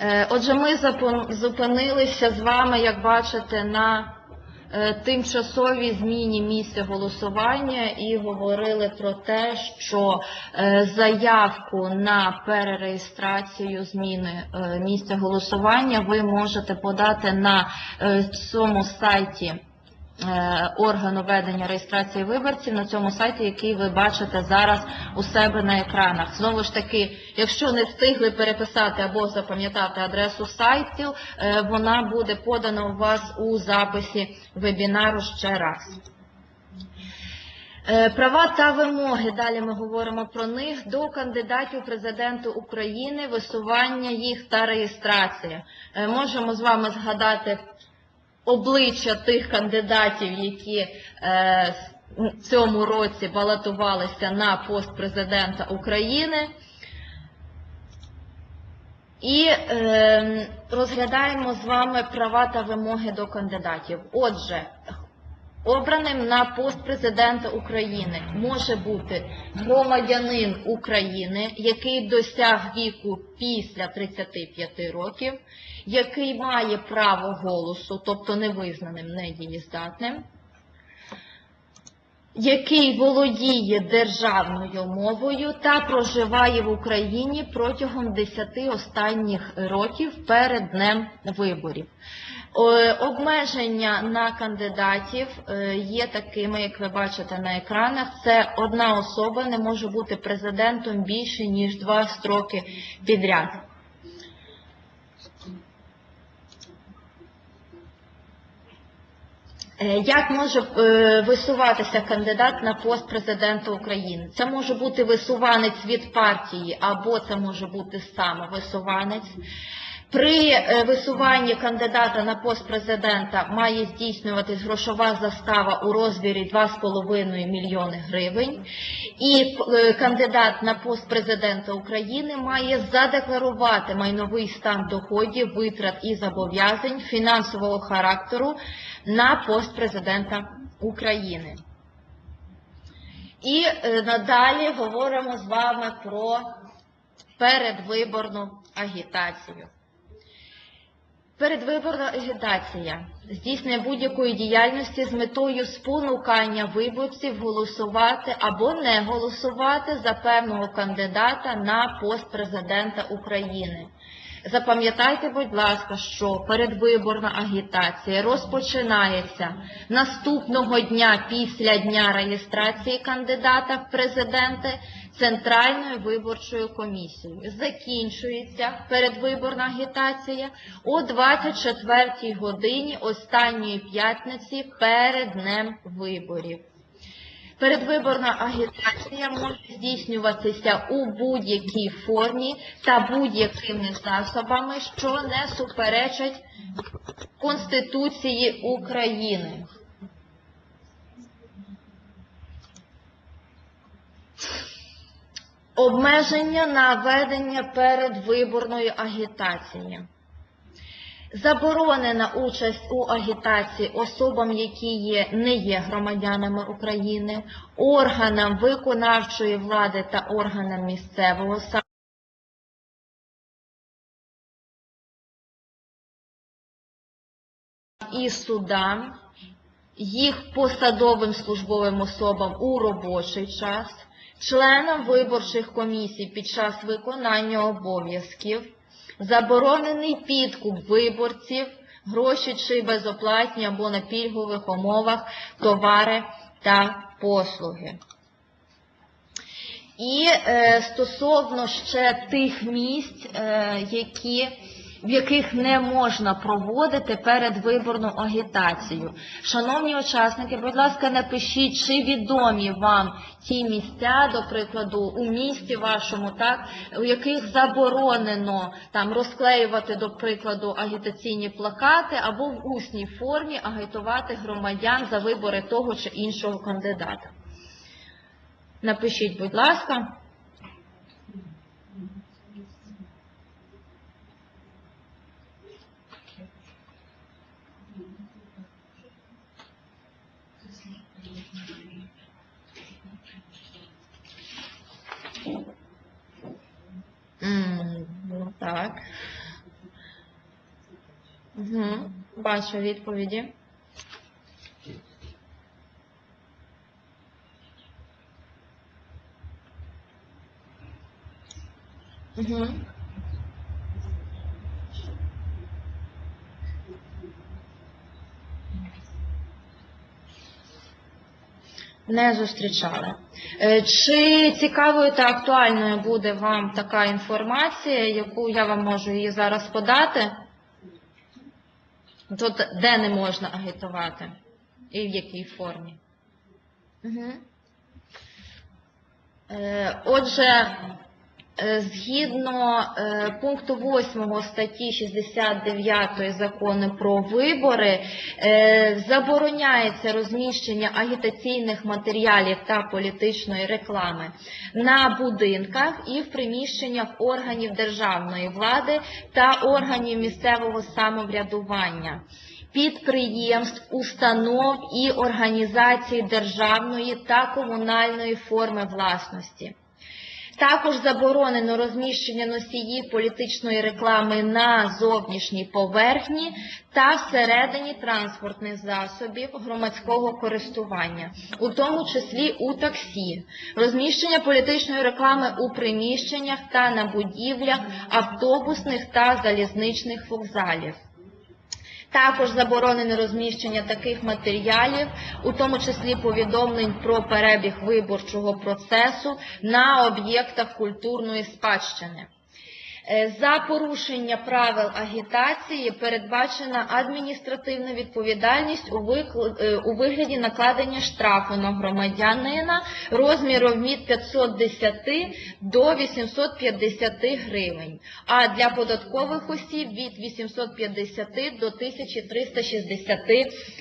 Е, Отже, ми зупинилися з вами, як бачите, на е, тимчасовій зміні місця голосування і говорили про те, що е, заявку на перереєстрацію зміни місця голосування ви можете подати на цьому сайті органу ведення реєстрації виборців на цьому сайті, який ви бачите зараз у себе на екранах. Знову ж таки, якщо не встигли переписати або запам'ятати адресу сайтів, е, вона буде подана у вас у записі вебінару ще раз. Е, Права та вимоги, далі ми говоримо про них, до кандидатів президенту України, висування їх та реєстрація. Е, Можемо з вами згадати обличчя тих кандидатів, які е, в цьому році балотувалися на пост президента України. І е, розглядаємо з вами права та вимоги до кандидатів. Отже, обраним на пост президента України може бути громадянин України, який досяг віку після 35 років, який має право голосу, тобто невизнаним, недієздатним, який володіє державною мовою та проживає в Україні протягом 10 останніх років перед днем виборів. Е, Обмеження на кандидатів е, є такими, як ви бачите на екранах. Це одна особа не може бути президентом більше ніж два строки підряд. Е, Як може висуватися кандидат на пост президента України? Це може бути висуванець від партії, або це може бути саме висуванець. При е, висуванні кандидата на пост президента має здійснюватись грошова застава у розмірі 2,5 мільйони гривень. І е, кандидат на пост президента України має задекларувати майновий стан доходів, витрат і зобов'язань фінансового характеру на пост президента України. І е, надалі говоримо з вами про передвиборну агітацію. Передвиборна агітація здійснює будь-якої діяльності з метою спонукання виборців голосувати або не голосувати за певного кандидата на пост президента України. Запам'ятайте, будь ласка, що передвиборна агітація розпочинається наступного дня після дня реєстрації кандидата в президенти Центральною виборчою комісією. Закінчується передвиборна агітація о 24 годині останньої п'ятниці перед днем виборів. Передвиборна агітація може здійснюватися у будь-якій формі та будь-якими засобами, що не суперечать Конституції України. Обмеження на ведення передвиборної агітації. Заборонена участь у агітації особам, які є, не є громадянами України, органам виконавчої влади та органам місцевого і судам, їх посадовим службовим особам у робочий час, членам виборчих комісій під час виконання обов'язків, заборонений підкуп виборців, гроші чи безоплатні або на пільгових умовах товари та послуги. І е, стосовно ще тих місць, е, які, в яких не можна проводити передвиборну агітацію. Шановні учасники, будь ласка, напишіть, чи відомі вам ті місця, до прикладу, у місті вашому, так, у яких заборонено там розклеювати, до прикладу, агітаційні плакати або в усній формі агітувати громадян за вибори того чи іншого кандидата. Напишіть, будь ласка. Так. Угу. Бачу відповіді. Угу. Не зустрічали. Е, Чи цікавою та актуальною буде вам така інформація, яку я вам можу її зараз подати? Тут де не можна агітувати і в якій формі? Угу. Отже, згідно е, пункту 8 статті 69 закону про вибори, е, забороняється розміщення агітаційних матеріалів та політичної реклами на будинках і в приміщеннях органів державної влади та органів місцевого самоврядування підприємств, установ і організацій державної та комунальної форми власності. Також заборонено розміщення носіїв політичної реклами на зовнішній поверхні та всередині транспортних засобів громадського користування, у тому числі у таксі, розміщення політичної реклами у приміщеннях та на будівлях автобусних та залізничних вокзалів. Також заборонено розміщення таких матеріалів, у тому числі повідомлень про перебіг виборчого процесу на об'єктах культурної спадщини. Е, За порушення правил агітації передбачена адміністративна відповідальність у е, вигляді накладення штрафу на громадянина розміром від 510 до 850 гривень, а для податкових осіб від 850 до 1360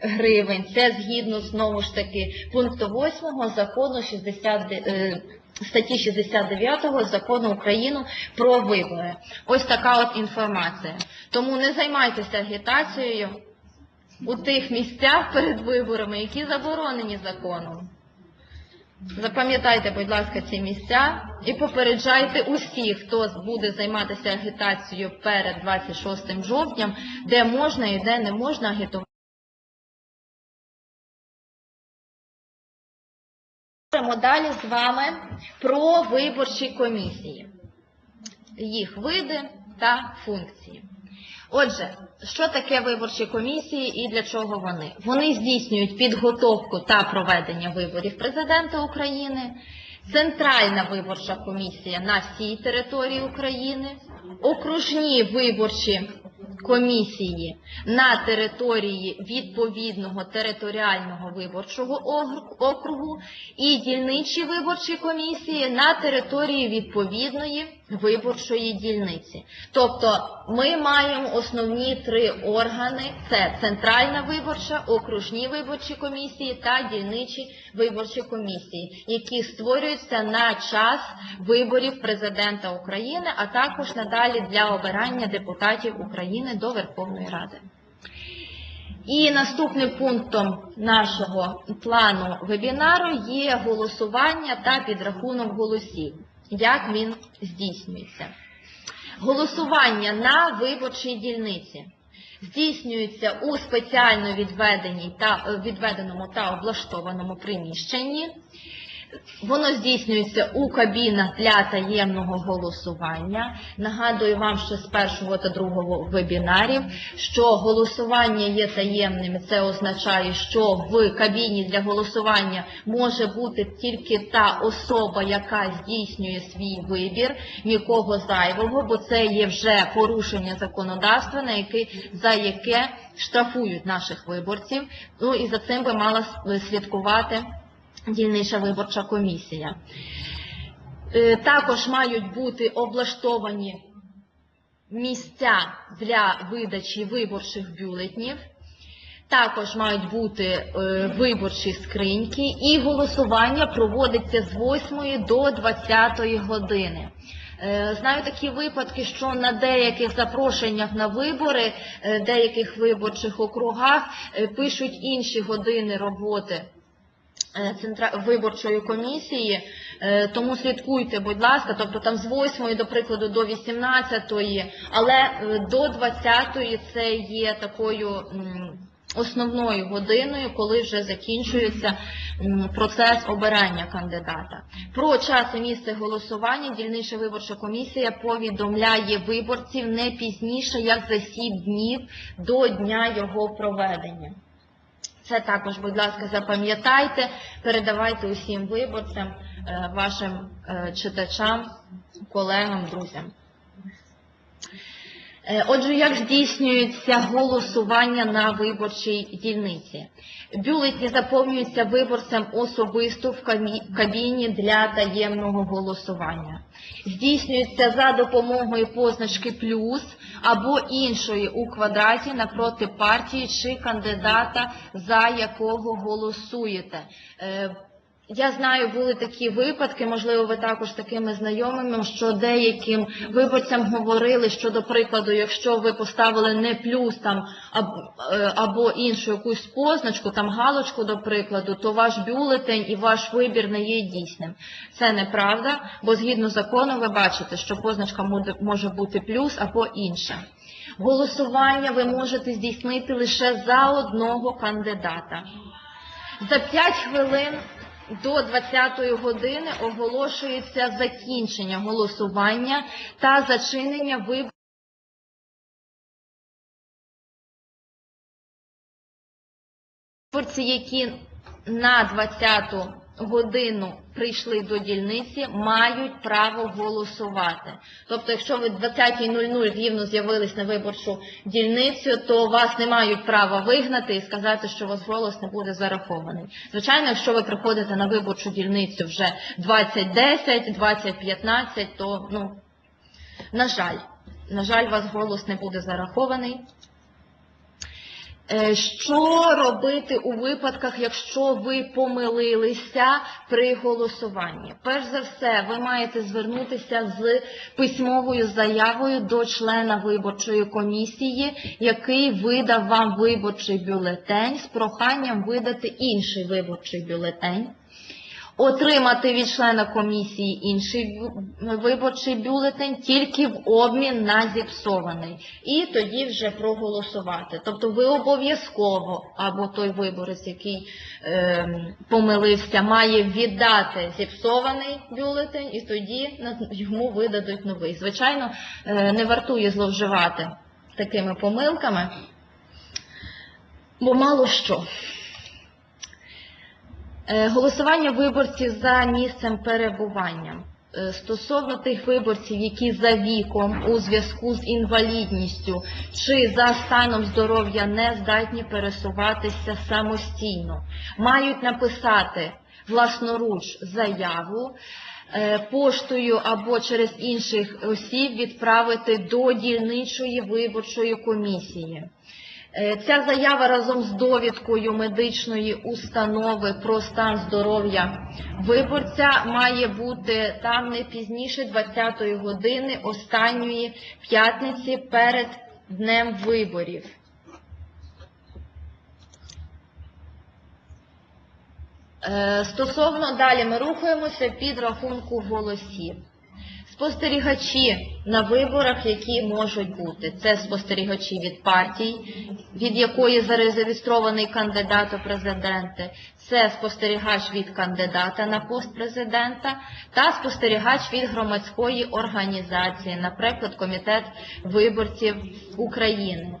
гривень. Це згідно знову ж таки пункту 8 закону 60 е, статті 69 закону України про вибори. Ось така от інформація. Тому не займайтеся агітацією у тих місцях перед виборами, які заборонені законом. Запам'ятайте, будь ласка, ці місця і попереджайте усіх, хто буде займатися агітацією перед 26 жовтням, де можна і де не можна агітувати. Говоримо далі з вами про виборчі комісії, їх види та функції. Отже, що таке виборчі комісії і для чого вони? Вони здійснюють підготовку та проведення виборів президента України, Центральна виборча комісія на всій території України, окружні виборчі комісії на території відповідного територіального виборчого округу і дільничі виборчі комісії на території відповідної виборчої дільниці. Тобто ми маємо основні три органи: це Центральна виборча, окружні виборчі комісії та дільничі виборчі комісії, які створюються на час виборів президента України, а також надалі для обирання депутатів України до Верховної Ради. І наступним пунктом нашого плану вебінару є голосування та підрахунок голосів. Як він здійснюється? Голосування на виборчій дільниці здійснюється у спеціально е, відведеному та облаштованому приміщенні. Воно здійснюється у кабінах для таємного голосування. Нагадую вам, що з першого та другого вебінарів, що голосування є таємним. Це означає, що в кабіні для голосування може бути тільки та особа, яка здійснює свій вибір, нікого зайвого, бо це є вже порушення законодавства, на яке, за яке штрафують наших виборців. Ну і за цим би мала слідкувати дільнича виборча комісія. Е, Також мають бути облаштовані місця для видачі виборчих бюлетнів. Також мають бути е, виборчі скриньки і голосування проводиться з 8 до 20 години. Е, Знаю такі випадки, що на деяких запрошеннях на вибори, деяких виборчих округах пишуть інші години роботи. Виборчої комісії, е, тому слідкуйте, будь ласка, тобто там з 8 до прикладу до 18, але е, до 20 це є такою основною годиною, коли вже закінчується процес обирання кандидата. Про час і місце голосування дільнича виборча комісія повідомляє виборців не пізніше, як за 7 днів до дня його проведення. Це також, будь ласка, запам'ятайте, передавайте усім виборцям, е, вашим е, читачам, колегам, друзям. Е, Отже, як здійснюється голосування на виборчій дільниці? Бюлетні заповнюються виборцем особисто в кабіні для таємного голосування. Здійснюється за допомогою позначки плюс або іншої у квадраті напроти партії чи кандидата, за якого голосуєте. Я знаю, були такі випадки, можливо, ви також такими знайомими, що деяким виборцям говорили, що, до прикладу, якщо ви поставили не плюс там е, або іншу якусь позначку, там галочку, до прикладу, то ваш бюлетень і ваш вибір не є дійсним. Це неправда, бо згідно закону ви бачите, що позначка може бути плюс або інша. Голосування ви можете здійснити лише за одного кандидата. За 5 хвилин до 20-ї години оголошується закінчення голосування та зачинення виборів. Які на 20-ту годину прийшли до дільниці, мають право голосувати. Тобто, якщо ви 20.00 рівно з'явились на виборчу дільницю, то вас не мають права вигнати і сказати, що у вас голос не буде зарахований. Звичайно, якщо ви приходите на виборчу дільницю вже 20.10, 20.15, то, ну, на жаль, на жаль, у вас голос не буде зарахований. Е, Що робити у випадках, якщо ви помилилися при голосуванні? Перш за все, ви маєте звернутися з письмовою заявою до члена виборчої комісії, який видав вам виборчий бюлетень з проханням видати інший виборчий бюлетень. Отримати від члена комісії інший виборчий бюлетень тільки в обмін на зіпсований. І тоді вже проголосувати. Тобто ви обов'язково, або той виборець, який ем, помилився, має віддати зіпсований бюлетень, і тоді йому видадуть новий. Звичайно, е, не вартує зловживати такими помилками, бо мало що. Е, Голосування виборців за місцем перебування. Е, Стосовно тих виборців, які за віком у зв'язку з інвалідністю чи за станом здоров'я не здатні пересуватися самостійно, мають написати власноруч заяву, е, поштою або через інших осіб відправити до дільничої виборчої комісії. Е, Ця заява разом з довідкою медичної установи про стан здоров'я виборця має бути там не пізніше 20-ї години останньої п'ятниці перед днем виборів. Е, Стосовно далі ми рухаємося під рахунку голосів. Спостерігачі на виборах, які можуть бути, це спостерігачі від партій, від якої зареєстрований кандидат у президенти, це спостерігач від кандидата на пост президента та спостерігач від громадської організації, наприклад, Комітет виборців України.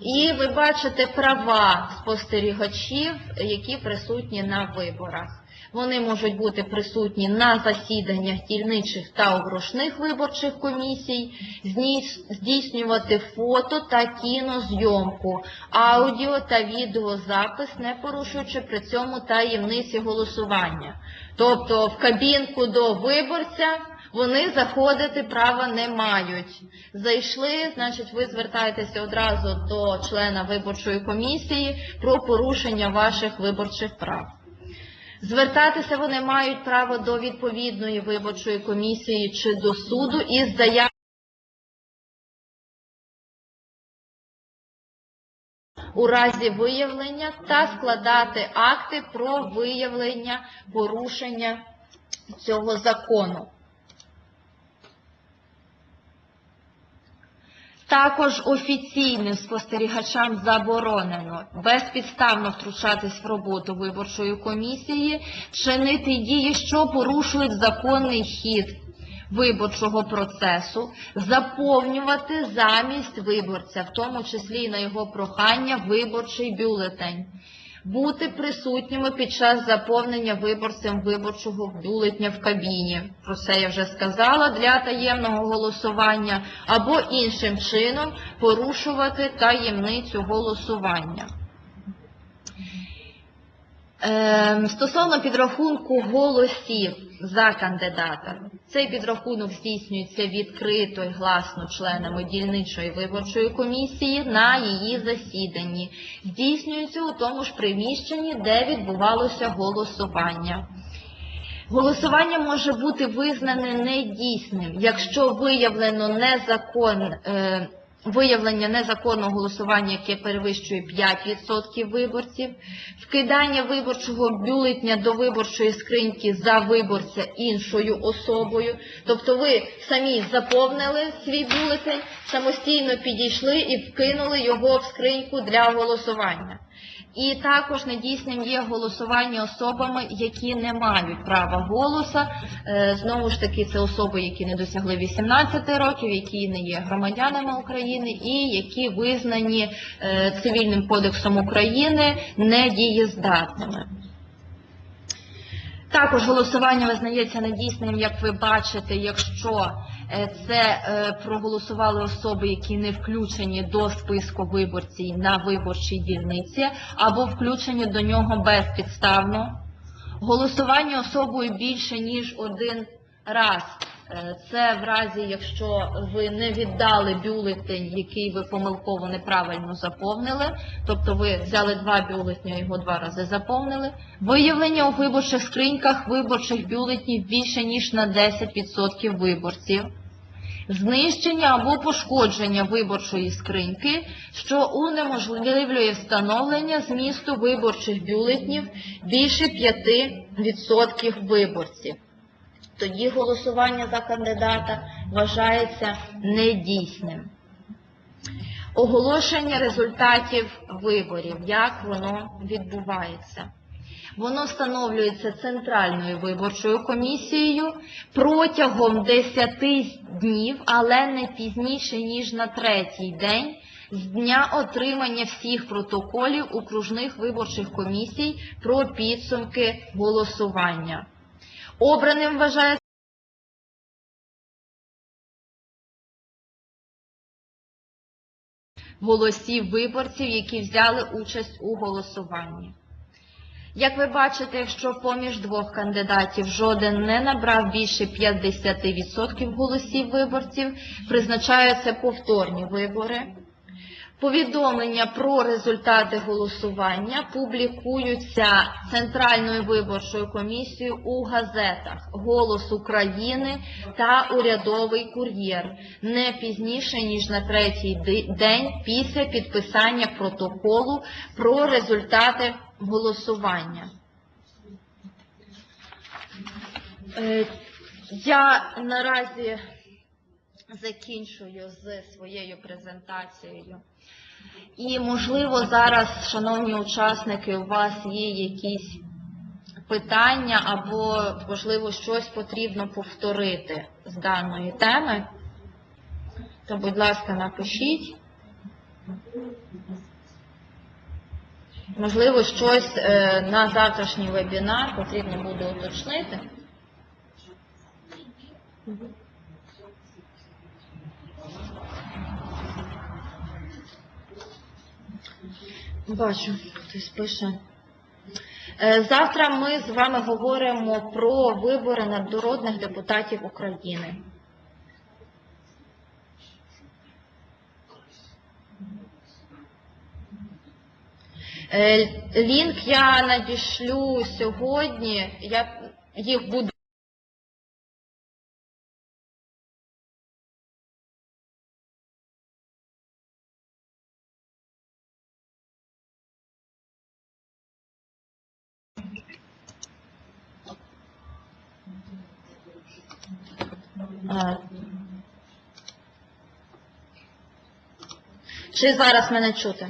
І ви бачите права спостерігачів, які присутні на виборах. Вони можуть бути присутні на засіданнях дільничих та окружних виборчих комісій, здійснювати фото та кінозйомку, аудіо та відеозапис, не порушуючи при цьому таємниці голосування. Тобто в кабінку до виборця вони заходити права не мають. Зайшли, значить, ви звертаєтеся одразу до члена виборчої комісії про порушення ваших виборчих прав. Звертатися вони мають право до відповідної виборчої комісії чи до суду із заявою у разі виявлення та складати акти про виявлення порушення цього закону. Також офіційним спостерігачам заборонено безпідставно втручатись в роботу виборчої комісії, чинити дії, що порушують законний хід виборчого процесу, заповнювати замість виборця, в тому числі і на його прохання, виборчий бюлетень. Бути присутніми під час заповнення виборцем виборчого бюлетня в кабіні. Про це я вже сказала для таємного голосування, або іншим чином порушувати таємницю голосування. Ем, Стосовно підрахунку голосів за кандидата, цей підрахунок здійснюється відкрито і гласно членами дільничої виборчої комісії на її засіданні. Здійснюється у тому ж приміщенні, де відбувалося голосування. Голосування може бути визнане недійсним, якщо виявлено незакон, е, виявлення незаконного голосування, яке перевищує 5% виборців, вкидання виборчого бюлетня до виборчої скриньки за виборця іншою особою. Тобто ви самі заповнили свій бюлетень, самостійно підійшли і вкинули його в скриньку для голосування. І також недійсним є голосування особами, які не мають права голоса. Е, Знову ж таки, це особи, які не досягли 18 років, які не є громадянами України і які визнані е, Цивільним кодексом України недієздатними. Також голосування визнається недійсним, як ви бачите, якщо це е, проголосували особи, які не включені до списку виборців на виборчій дільниці, або включені до нього безпідставно. Голосування особою більше ніж один раз. Е, Це в разі, якщо ви не віддали бюлетень, який ви помилково неправильно заповнили, тобто ви взяли два бюлетні, його два рази заповнили. Виявлення у виборчих скриньках виборчих бюлетнів більше ніж на 10% виборців. Знищення або пошкодження виборчої скриньки, що унеможливлює встановлення змісту виборчих бюлетнів більше 5% виборців тоді голосування за кандидата вважається недійсним. Оголошення результатів виборів, як воно відбувається. Воно встановлюється Центральною виборчою комісією протягом 10 днів, але не пізніше, ніж на третій день з дня отримання всіх протоколів окружних виборчих комісій про підсумки голосування. Обраним вважається голосів виборців, які взяли участь у голосуванні. Як ви бачите, якщо поміж двох кандидатів жоден не набрав більше 50% голосів виборців, призначаються повторні вибори. Повідомлення про результати голосування публікуються Центральною виборчою комісією у газетах Голос України та Урядовий кур'єр не пізніше ніж на третій день після підписання протоколу про результати голосування. Е, Я наразі закінчую з своєю презентацією. І, можливо, зараз, шановні учасники, у вас є якісь питання або, можливо, щось потрібно повторити з даної теми, то, будь ласка, напишіть. Можливо, щось е, на завтрашній вебінар потрібно буде уточнити. Бачу, хтось пише. Е, Завтра ми з вами говоримо про вибори наднародних депутатів України. Е, Лінк я надішлю сьогодні. Я їх буду. Е, Чи зараз мене чути?